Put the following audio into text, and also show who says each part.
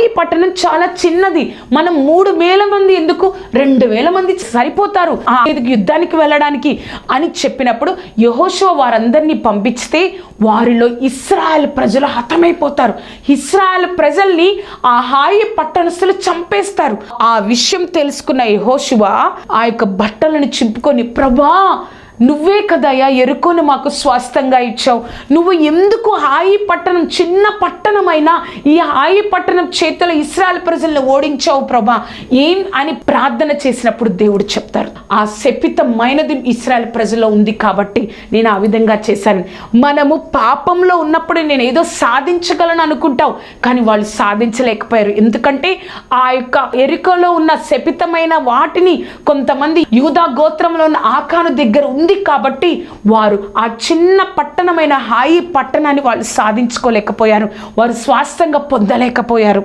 Speaker 1: హాయి పట్టణం చాలా చిన్నది. మనం మూడు వేల మంది ఎందుకు? రెండు వేల మంది సరిపోతారు ఆ యుద్ధానికి వెళ్ళడానికి అని చెప్పినప్పుడు యహోషువ వారందరినీ పంపిస్తే వారిలో ఇస్రాయల్ ప్రజలు హతమైపోతారు. ఇస్రాయల్ ప్రజల్ని ఆ హాయి పట్టణస్థులు చంపేస్తారు. ఆ విషయం తెలుసుకున్న యహోశివ ఆ యొక్క బట్టలను చింపుకొని ప్రభా నువ్వే కదయ్యా ఎరుకొని మాకు స్వాస్థంగా ఇచ్చావు. నువ్వు ఎందుకు హాయి పట్టణం చిన్న పట్టణమైనా ఈ హాయి పట్టణం చేతుల ఇస్రాయల్ ప్రజలను ఓడించావు ప్రభా? ఏం అని ప్రార్థన చేసినప్పుడు దేవుడు చెప్తారు ఆ శపితమైనది ఇస్రాయల్ ప్రజల్లో ఉంది కాబట్టి నేను ఆ విధంగా చేశాను. మనము పాపంలో ఉన్నప్పుడు నేను ఏదో సాధించగలను అనుకుంటావు కానీ వాళ్ళు సాధించలేకపోయారు. ఎందుకంటే ఆ యొక్క ఎరుకలో ఉన్న శపితమైన వాటిని కొంతమంది యూదా గోత్రంలో ఉన్న ఆకాను దగ్గర ఉంది కాబట్టి వారు ఆ చిన్న పట్టణమైన హాయి పట్టణాన్ని వాళ్ళు సాధించుకోలేకపోయారు. వారు స్వాస్థంగా పొందలేకపోయారు.